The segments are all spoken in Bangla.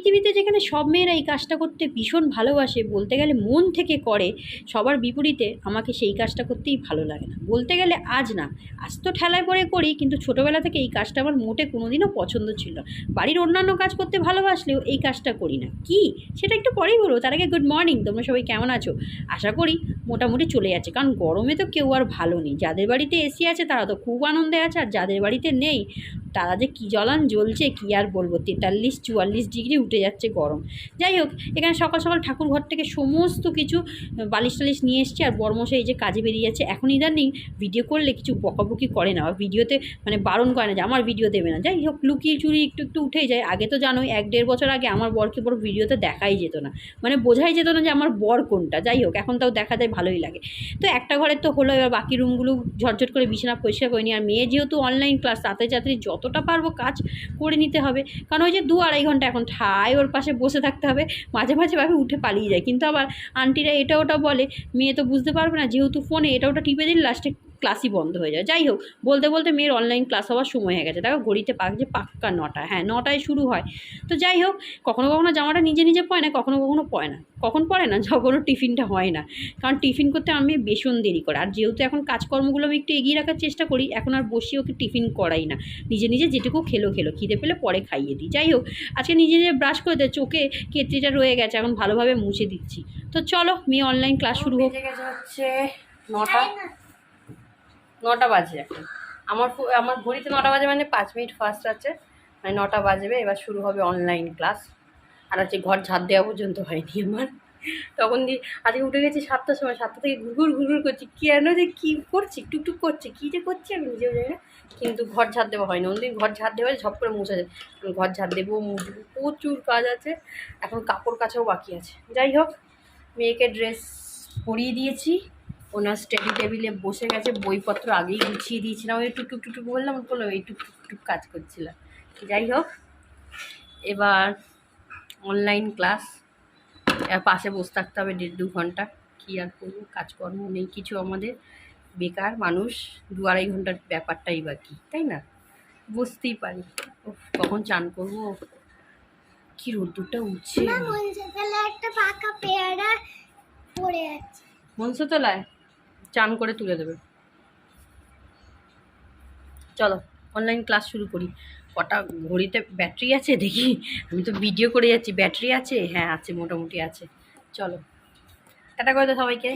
পৃথিবীতে যেখানে সব মেয়েরা এই কাজটা করতে ভীষণ ভালোবাসে, বলতে গেলে মন থেকে করে, সবার বিপরীতে আমাকে সেই কাজটা করতেই ভালো লাগে না। বলতে গেলে আজ না, আজ তো ঠেলায় পরে করি, কিন্তু ছোটোবেলা থেকে এই কাজটা আমার মোটে কোনোদিনও পছন্দ ছিল বাড়ির অন্যান্য কাজ করতে ভালোবাসলেও এই কাজটা করি না। কি? সেটা একটু পরেই বলব। তার আগে গুড মর্নিং তোমরা সবাই কেমন আছো? আশা করি মোটামুটি চলে যাচ্ছে, কারণ গরমে তো কেউ আর ভালো নেই। যাদের বাড়িতে এসি আছে, তারা তো খুব আনন্দে আছে, আর যাদের বাড়িতে নেই তারা যে কী জ্বলান জ্বলছে, কী আর বলব? তেতাল্লিশ, চুয়াল্লিশ ডিগ্রি উঠে যাচ্ছে গরম। যাই হোক, এখানে সকাল সকাল ঠাকুর ঘর থেকে সমস্ত কিছু বালিশ টালিশ নিয়ে এসছে আর বর্মশাই এই যে কাজে বেরিয়ে যাচ্ছে। এখন ইদানিং ভিডিও করলে কিছু বকাবকি করে না। বা ভিডিওতে মানে বারণ করে না যে আমার ভিডিও দেবে না। যাই হোক, লুকিয়ে চুরি একটু একটু উঠেই যায়। আগে তো জানোই, এক দেড় বছর আগে আমার বরকে বড় ভিডিওতে দেখাই যেত না। মানে বোঝাই যেত না যে আমার বর কোনটা। যাই হোক, এখন তাও দেখা যায়, ভালোই লাগে। তো একটা ঘরের তো হলো, এবার বাকি রুমগুলো ঝটঝট করে বিছানা পরিষ্কার করে আর মেয়ে যেহেতু অনলাইন ক্লাস তাতে যাত্রী যতটা পারব কাজ করে নিতে হবে। কারণ ওই যে দু আড়াই ঘণ্টা এখন ঠায়, ওর পাশে বসে থাকতে হবে। মাঝে মাঝে ভাবে উঠে পালিয়ে যায় কিন্তু আবার আন্টিরা এটা ওটা বলে, মেয়ে তো বুঝতে পারবে না, যেহেতু ফোনে এটা ওটা টিপে দিল লাস্টে ক্লাসই বন্ধ হয়ে যায়। যাই হোক, বলতে বলতে মেয়ের অনলাইন ক্লাস হওয়ার সময় হয়ে গেছে। দেখো ঘড়িতে পাক যে পাক্কা নটা হ্যাঁ নটায় শুরু হয়। তো যাই হোক, কখনো কখনো জামাটা নিজে নিজে পয় না, কখনো কখনো পয় না। কখন পড়ে না যখন ওর টিফিনটা হয় না। কারণ টিফিন করতে আমি ভীষণ দেরি করে। আর যেহেতু এখন কাজকর্মগুলো আমি একটু এগিয়ে রাখার চেষ্টা করি, এখন আর বসি ওকে টিফিন করাই না। নিজে নিজে যেটুকু খেলো খেলো। খিদে পেলে পরে খাইয়ে দিই। যাই হোক, আজকে নিজে নিজে ব্রাশ করে দেয় চোখে কেটরিটা রয়ে গেছে, এখন ভালোভাবে মুছে দিচ্ছি। তো চলো, মেয়ে অনলাইন ক্লাস শুরু হোক। হচ্ছে নটা। নটা বাজে এখন। আমার আমার ঘড়িতে নটা বাজে মানে পাঁচ মিনিট ফার্স্ট আছে। মানে নটা বাজবে, এবার শুরু হবে অনলাইন ক্লাস আর হচ্ছে ঘর ঝাড় দেওয়া পর্যন্ত হয়নি আমার। তখন দিয়ে, আজকে উঠে গেছি সাতটার সময়, সাতটা থেকে ঘুরঘুর ঘুরঘুর করছি। কেন যে কী করছি, টুকটুক করছি, কী যে করছি আমি নিজেও জানি না। কিন্তু ঘর ঝাড় দেওয়া হয়নি। অন্যদিন ঘর ঝাড় দেওয়া ঝপ করে মুছা যায়। ঘর ঝাড় দেবো, মুছবো, প্রচুর কাজ আছে। এখন কাপড় কাচাও বাকি আছে। যাই হোক, মেয়েকে ড্রেস পরিয়ে দিয়েছি। ওনার স্টাডি টেবিলে বসে গেছে বইপত্র আগেই গুছিয়ে দিয়েছিলাম। ওই টুকটুক টুকটুক বললাম ও বলল এই টুকটুক টুক কাজ করছিলাম। যাই হোক এবার অনলাইন ক্লাস পাশে বসে থাকতে হবে দেড় দু ঘণ্টা। কী আর করব কাজকর্ম নেই কিছু আমাদের। বেকার মানুষ দু আড়াই ঘণ্টার ব্যাপারটাই বাকি তাই না? বুঝতেই পারি। উফ, কখন চান করব? কি রোদ্দুরটা উঠছে। মা একটা পাকা পেয়ারা পড়ে আছে। মনসতলায় চান করে তুলে দেবে। চলো অনলাইন ক্লাস শুরু করি। কটা ঘড়িতে ব্যাটারি আছে দেখি? আমি তো ভিডিও করে যাচ্ছি ব্যাটারি আছে? হ্যাঁ আছে, মোটামুটি আছে। চলো। টাটা করে সবাইকে।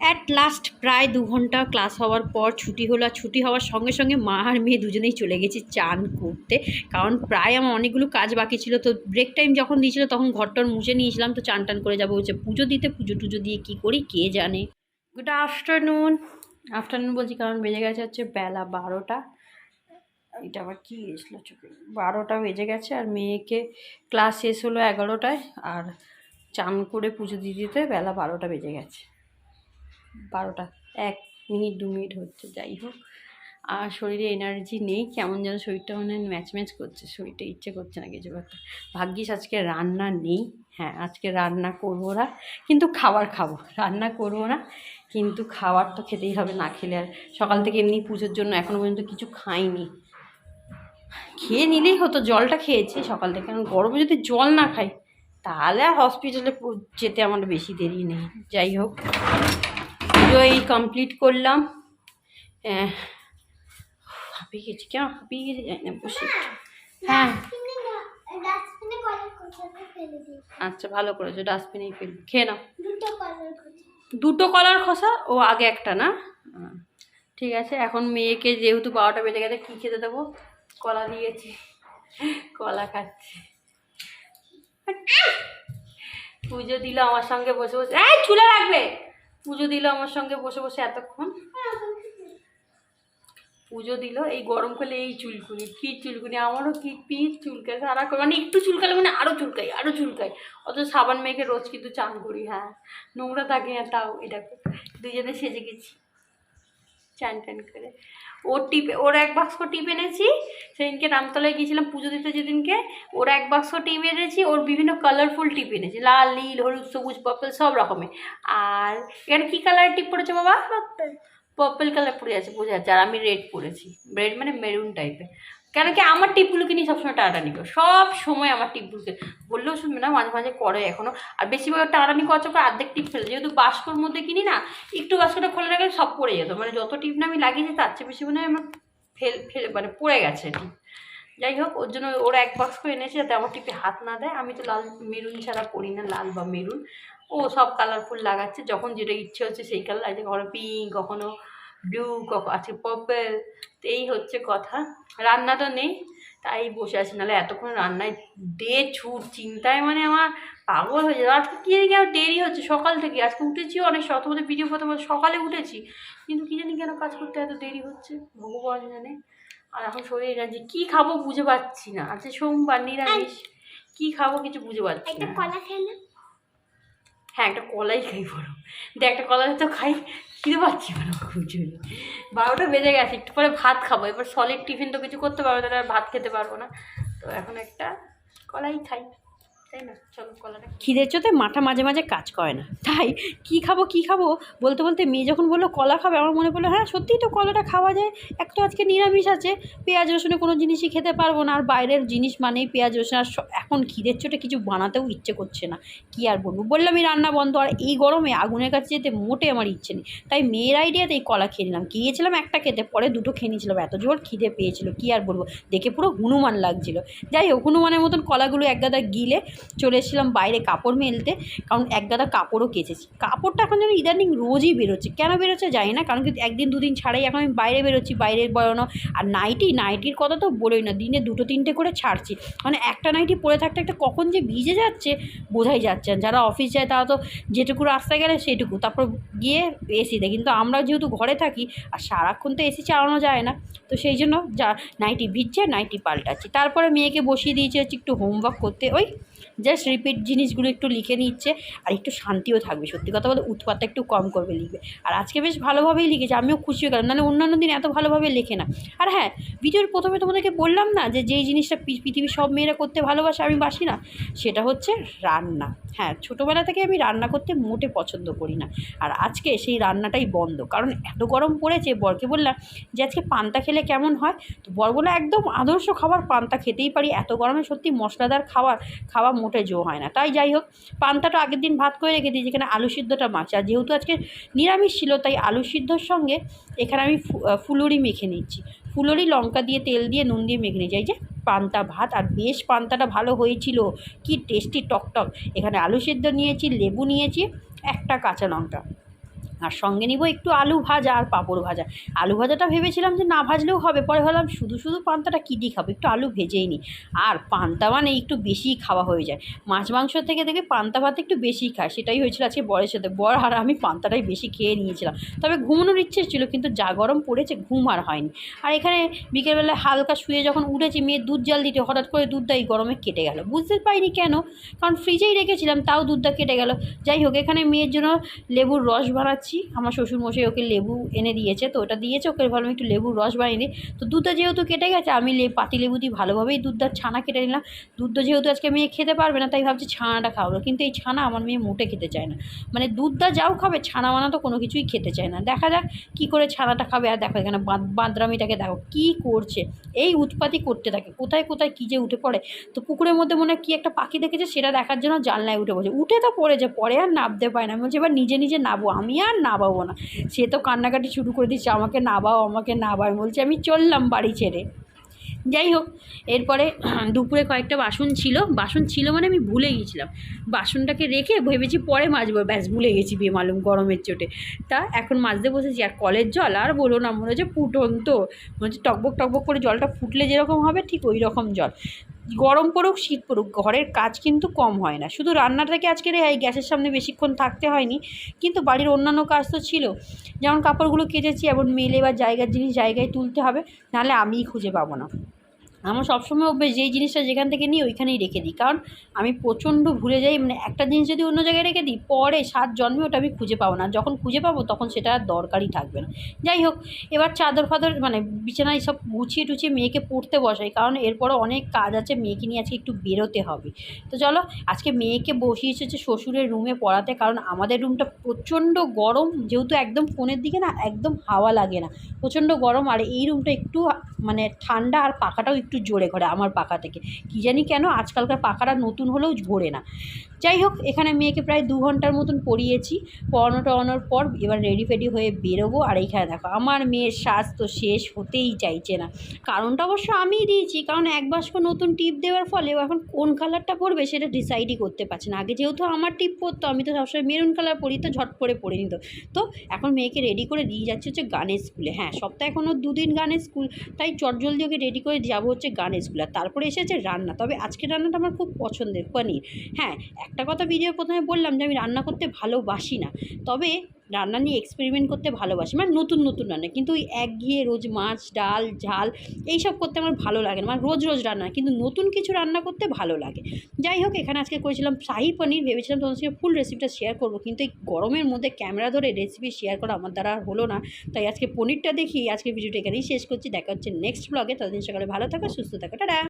অ্যাট লাস্ট প্রায় দু ঘণ্টা ক্লাস হওয়ার পর ছুটি হলো, আর ছুটি হওয়ার সঙ্গে সঙ্গে মা আর মেয়ে দুজনেই চলে গেছি চান করতে। কারণ প্রায় আমার অনেকগুলো কাজ বাকি ছিল, তো ব্রেক টাইম যখন দিয়েছিল তখন ঘরটর মুছে নিয়েছিলাম, তো চান টান করে যাব। হচ্ছে পুজো দিতে, পুজো টুজো দিয়ে কী করি? কে জানে? গুড আফটারনুন আফটারনুন বলছি কারণ বেজে গেছে হচ্ছে বেলা বারোটা। এটা আবার কী এসলো চোখে? বারোটা বেজে গেছে আর মেয়েকে ক্লাস শেষ হলো এগারোটায় আর চান করে পুজো দিয়ে দিতে বেলা বারোটা বেজে গেছে। বারোটা এক মিনিট, দু মিনিট হচ্ছে, যাই হোক। আর শরীরে এনার্জি নেই, কেমন যেন শরীরটা মানে ম্যাচ ম্যাচ করছে। শরীরটা ইচ্ছে করছে না কিছু করতে ভাগ্যিস আজকে রান্না নেই। হ্যাঁ আজকে রান্না করব না, কিন্তু খাবার খাব। রান্না করব না কিন্তু খাবার তো খেতেই হবে না খেলে আর সকাল থেকে এমনি পুজোর জন্য এখনও পর্যন্ত কিছু খাইনি। খেয়ে নিলেই হতো জলটা খেয়েছি সকাল থেকে কারণ গরমে যদি জল না খাই তাহলে আর হসপিটালে যেতে আমার বেশি দেরি নেই। যাই হোক পুজো এই কমপ্লিট করলাম। হাঁপিয়ে গেছি কেন হাঁপিয়ে গেছি জানি না বসে হ্যাঁ। আচ্ছা ভালো করেছ ডাস্টবিনেই ফেলবি খেয়ে নাও। দুটো কলার খোসা, ও আগে একটা না? ঠিক আছে, এখন মেয়েকে যেহেতু বারোটা বেজে গেছে, কী খেতে দেবো? কলা দিয়েছি, কলা খাচ্ছে। পুজো দিল আমার সঙ্গে বসে বসে। এই, চুলে রাখবে। পুজো দিল আমার সঙ্গে বসে বসে এতক্ষণ। পুজো দিল, এই গরমকালে এই চুলকুনি কি চুলকুনি, আমারও কি পিঠ চুলকায় সারাক্ষণ মানে একটু চুলকালে মানে আরও চুলকাই আরও চুলকাই অত সাবান মেখে রোজ কিন্তু চান করি হ্যাঁ। নোংরা থাকে না, তাও এটা দুজনে সেজে গেছি, চান টান করে। ওর টিপে, ওর এক বাক্স টিপ এনেছি, সেদিনকে রামতলায় গিয়েছিলাম পুজো দিতে যেদিনকে, ওর এক বাক্স টিপ এনেছি, ওর বিভিন্ন কালারফুল টিপ এনেছি, লাল, নীল, হলুদ, সবুজ পার্পল সব রকমের। আর এখানে কী কালারের টিপ পড়েছে বাবা? পার্পল কালার পরে আছে, বোঝা যাচ্ছে। আর আমি রেড পরেছি। রেড মানে মেরুন টাইপের কেন কি আমার টিপগুলোকে নিয়ে সবসময় টানাটানি করো। সব সময় আমার টিপগুলোকে বললেও শুনবে না, মাঝে মাঝে করে এখনও আর বেশিরভাগ টানাটানি করার করে অর্ধেক টিপ ফেলে যেহেতু বাস্কর মধ্যে কিনি না, একটু বাস্কটা খোলা রাখলে সব পড়ে যেত। মানে যত টিপ না আমি লাগিয়েছি, তার চেয়ে বেশি মনে হয় আমার ফেল ফেলে মানে পড়ে গেছে টিপ যাই হোক, ওর জন্য ওরা এক বাক্স করে এনেছে, যাতে আমার টিপে হাত না দেয়। আমি তো লাল মেরুন ছাড়া পরি না, লাল বা মেরুন ও সব কালারফুল লাগাচ্ছে যখন যেটা ইচ্ছে হচ্ছে সেই কালার আছে কখনো পিঙ্ক কখনো ব্লু কখনো আছে পার্পেল তো এই হচ্ছে কথা। রান্না তো নেই তাই বসে আছি। নাহলে এতক্ষণ রান্নায় ডে ছুট চিন্তায় মানে আমার পাগল হয়ে যাবে আজকে কী জানি কেন দেরি হচ্ছে সকাল থেকে। আজকে উঠেছি অনেক শত তোমাদের ভিডিও প্রথম সকালে উঠেছি। কিন্তু কী জানি কেন কাজ করতে এত দেরি হচ্ছে ভগবান জানে। আর এখন শরীর যে কী খাব বুঝে পাচ্ছি না। আজকে সোমবার নিরামিষ। কী খাব কিছু বুঝে পাচ্ছি না। হ্যাঁ একটা কলাই খাই বলো। দেখ, একটা কলাই তো খাই, খিদে পাচ্ছি মানে খুব জোরে বারোটা বেজে গেছে, একটু পরে ভাত খাব। এবার সলিড টিফিন তো কিছু করতে পারব তাহলে ভাত খেতে পারব না। তো এখন একটা কলাই খাই। খিদের চোতে মাথা মাঝে মাঝে কাজ করে না। তাই কি খাব কি খাব? বলতে বলতে মেয়ে যখন বলল কলা খাবে আমার মনে পড়ল হ্যাঁ সত্যিই তো কলাটা খাওয়া যায়। এক তো আজকে নিরামিষ আছে পেঁয়াজ রসুনে কোনো জিনিসই খেতে পারব না। আর বাইরের জিনিস মানেই পেঁয়াজ রসুন আর এখন খিদের চোটে কিছু বানাতেও ইচ্ছে করছে না। কি আর বলব? বললাম বললামই রান্না বন্ধ আর এই গরমে আগুনের কাছে যেতে মোটে আমার ইচ্ছে নেই। তাই মেয়ের আইডিয়াতে এই কলা খেয়ে নিলাম। গিয়েছিলাম একটা খেতে পরে দুটো খেয়ে নিয়েছিলাম। এত জোর খিদে পেয়েছিল কি আর বলব? দেখে পুরো হনুমান লাগছিল। যাই হোক হনুমানের মতন কলাগুলো এক গাদা গিলে চলে এসেছিলাম বাইরে কাপড় মেলতে, কারণ এক গাদা কাপড়ও কেচেছি। কাপড়টা এখন যেন ইদানিং রোজই বেরোচ্ছে। কেন বেরোচ্ছে জানি না, কারণ কি একদিন দুদিন ছাড়াই এখন আমি বাইরে বেরোচ্ছি, বাইরে বেরোনো। আর নাইটি নাইটির কথা তো বলোই না, দিনে দুটো তিনটে করে ছাড়ছি। মানে একটা নাইটি পরে থাকতে একটা কখন যে ভিজে যাচ্ছে বোঝাই যাচ্ছে না। যারা অফিস যায় তারা তো যেটুকু রাস্তায় গেলে সেটুকু। তারপর গিয়ে এসিতে কিন্তু আমরা যেহেতু ঘরে থাকি, আর সারাক্ষণ তো এসি চালানো যায় না, তো সেই জন্য যা নাইটি ভিজছে নাইটি পাল্টাচ্ছি। তারপরে মেয়েকে বসিয়ে দিয়েছে হচ্ছে একটু হোমওয়ার্ক করতে। ওই জাস্ট রিপিট জিনিসগুলো একটু লিখে নিচ্ছে আর একটু শান্তিও থাকবে। সত্যি কথা বলতে উৎপাতটা একটু কম করবে লিখবে। আর আজকে বেশ ভালোভাবেই লিখেছে, আমিও খুশি হয়ে গেলাম। নাহলে অন্যান্য দিন এত ভালোভাবে লেখে না। আর হ্যাঁ ভিডিওর প্রথমে তোমাদেরকে বললাম না যে যেই জিনিসটা পৃথিবীর সব মেয়েরা করতে ভালোবাসে, আমি বাসি না। সেটা হচ্ছে রান্না। হ্যাঁ ছোটোবেলা থেকে আমি রান্না করতে মোটে পছন্দ করি না। আর আজকে সেই রান্নাটাই বন্ধ। কারণ এত গরম পড়েছে, বরকে বললাম যে আজকে পান্তা খেলে কেমন হয়? তো বর বলে একদম আদর্শ খাবার, পান্তা খেতেই পারি। এত গরমে সত্যি মশলাদার খাবার, খাওয়া মোটে জো হয় না। তাই যাই হোক, পান্তাটা আগের দিন ভাত করে রেখে দিয়েছি, এখানে আলু সিদ্ধটা মাছ। আর যেহেতু আজকে নিরামিষ ছিল, তাই আলু সিদ্ধর সঙ্গে এখানে আমি ফুলুরি মেখে নিচ্ছি। ফুলুরি লঙ্কা দিয়ে, তেল দিয়ে, নুন দিয়ে মেখে নিয়েছি। এই যে পান্তা ভাত, আর বেশ পান্তাটা ভালো হয়েছিল। কি টেস্টি, টকটক। এখানে আলু সিদ্ধ নিয়েছি, লেবু নিয়েছি, একটা কাঁচা লঙ্কা। আর সঙ্গে নিব একটু আলু ভাজা আর পাঁপড় ভাজা। আলু ভাজাটা ভেবেছিলাম যে না ভাজলেও হবে, পরে ভাবলাম শুধু শুধু পান্তাটা কী দিয়ে খাব, একটু আলু ভেজেই নিই। আর পান্তা মানে একটু বেশিই খাওয়া হয়ে যায়। মাছ মাংস থেকে দেখে পান্তা ভাত একটু বেশি খায়, সেটাই হয়েছিল আজকে বরের সাথে। বর আর আমি পান্তাটাই বেশি খেয়ে নিয়েছিলাম। তবে ঘুমানোর ইচ্ছে ছিল, কিন্তু যা গরম পড়েছে ঘুম আর হয়নি। আর এখানে বিকেলবেলায় হালকা শুয়ে যখন উঠেছি, মেয়ের দুধ জাল দিতে, হঠাৎ করে দুধটা এই গরমে কেটে গেল। বুঝতে পারিনি কেন, কারণ ফ্রিজেই রেখেছিলাম, তাও দুধটা কেটে গেল। যাই হোক, এখানে মেয়ের জন্য লেবুর রস বানাচ্ছি। আমার শ্বশুরমশাই ওকে লেবু এনে দিয়েছে, তো ওটা দিয়েছে, ওকে ভাবলাম একটু লেবুর রস বানিয়ে দিই। তো দুধটা যেহেতু কেটে গেছে, আমি লে পাতি লেবু দিয়ে ভালোভাবেই দুধটার ছানা কেটে নিলাম। দুধটা যেহেতু আজকে মেয়ে খেতে পারবে না, তাই ভাবছি ছানাটা খাওয়াবো। কিন্তু এই ছানা আমার মেয়ে মোটে খেতে চায় না। মানে দুধটা যাও খাবে, ছানা মানা তো কোনো কিছুই খেতে চায় না। দেখা যাক কী করে ছানাটা খাবে, আর দেখো এখানে বাঁদ বাঁদরামিটাকে দেখো কী করছে। এই উৎপাতই করতে থাকে, কোথায় কোথায় কী যে উঠে পড়ে। তো পুকুরের মধ্যে মনে হয় কী একটা পাখি দেখেছে, সেটা দেখার জন্য জানলায় উঠে পড়েছে উঠে তো পড়েছে পরে আর নামতে পায় না। বলছি, এবার নিজে নিজে নাবো। আমি আর নাবাবো না। সে তো কান্নাকাটি শুরু করে দিচ্ছে আমাকে নাবাও, আমাকে আমি বলছি, আমি চললাম বাড়ি ছেড়ে। যাই হোক, এরপরে দুপুরে কয়েকটা বাসন ছিল। বাসন ছিল মানে আমি ভুলে গিয়েছিলাম। বাসনটাকে রেখে ভেবেছি পরে মাজবো। ব্যাস, ভুলে গেছি বেমালুম গরমের চোটে। তা এখন মাজতে বসেছি, আর কলের জল আর বলো না, মনে হচ্ছে ফুটন্ত। মনে হচ্ছে টকবক টকবক করে জলটা ফুটলে যেরকম হবে, ঠিক ওই রকম জল। গরম পড়ুক, শীত পড়ুক, ঘরের কাজ কিন্তু কম হয় না। শুধু রান্নাটাকে আজকে এই গ্যাসের সামনে বেশিক্ষণ থাকতে হয়নি? কিন্তু বাড়ির অন্যান্য কাজ তো ছিল। যেমন কাপড়গুলো কেচেছি, এমন মেলে বা জায়গার জিনিস জায়গায় তুলতে হবে, নাহলে আমিই খুঁজে পাবো না। আমার সবসময় অভ্যেস যেই জিনিসটা যেখান থেকে নিই, ওইখানেই রেখে দিই। কারণ আমি প্রচণ্ড ভুলে যাই মানে একটা জিনিস যদি অন্য জায়গায় রেখে দিই, পরে সাত জন্মে ওটা আমি খুঁজে পাবো না। যখন খুঁজে পাবো, তখন সেটা আর দরকারই থাকবে না। যাই হোক, এবার চাদর ফাদর মানে বিছানায় সব গুছিয়ে টুছিয়ে মেয়েকে পড়তে বসাই, কারণ এরপরে অনেক কাজ আছে, মেয়েকে নিয়ে আজকে একটু বেরোতে হবে। তো চলো, আজকে মেয়েকে বসিয়েছে হচ্ছে শ্বশুরের রুমে পড়াতে, কারণ আমাদের রুমটা প্রচণ্ড গরম, যেহেতু একদম ফোনের দিকে না, একদম হাওয়া লাগে না। প্রচণ্ড গরম, আর এই রুমটা একটু মানে ঠান্ডা আর পাখাটাও একটু জোরে ঘরে আমার পাখা থেকে। কী জানি কেন আজকালকার পাখাটা নতুন হলেও ঘোরে না। যাই হোক, এখানে মেয়েকে প্রায় দু ঘণ্টার মতন পড়িয়েছি। পড়ানো টড়ানোর পর এবার রেডি ফেডি হয়ে বেরোবো। আর এইখানে দেখো, আমার মেয়ের সাজ তো শেষ হতেই চাইছে না। কারণটা অবশ্য আমিই দিয়েছি, কারণ এক বাস্ক নতুন টিপ দেওয়ার ফলে এখন কোন কালারটা পরবে সেটা ডিসাইডই করতে পারছে না। আগে যেহেতু আমার টিপ পরতো, আমি তো সবসময় মেরুন কালার পরি, তো ঝট করে পরে নিত। তো এখন মেয়েকে রেডি করে দিয়ে যাচ্ছে হচ্ছে গানের স্কুলে হ্যাঁ সপ্তাহে এখনও দুদিন গানের স্কুল তাই চটজলদি ওকে রেডি করে যাব হচ্ছে গানের গার্নিশগুলো তারপরে এসেছে রান্না। তবে আজকে রান্নাটা আমার খুব পছন্দের, পনির। হ্যাঁ একটা কথা ভিডিও প্রথমে বললাম যে আমি রান্না করতে ভালোবাসি না। তবে রান্না নিয়ে এক্সপেরিমেন্ট করতে ভালোবাসি। মানে নতুন নতুন রান্না। কিন্তু ওই একঘেয়ে রোজ মাছ, ডাল, ঝাল, এইসব করতে আমার ভালো লাগে না। মানে রোজ রোজ রান্না কিন্তু নতুন কিছু রান্না করতে ভালো লাগে। যাই হোক, এখানে আজকে করেছিলাম শাহি পনির। ভেবেছিলাম তোমার সঙ্গে ফুল রেসিপিটা শেয়ার করব। কিন্তু এই গরমের মধ্যে ক্যামেরা ধরে রেসিপি শেয়ার করা আমার দ্বারা আর হলো না। তাই আজকে পনিরটা দেখি। আজকে ভিডিওটা এখানেই শেষ করছি। দেখা হচ্ছে নেক্সট ব্লগে ততদিন সকালে ভালো থাকো, সুস্থ থাকো। টাটা!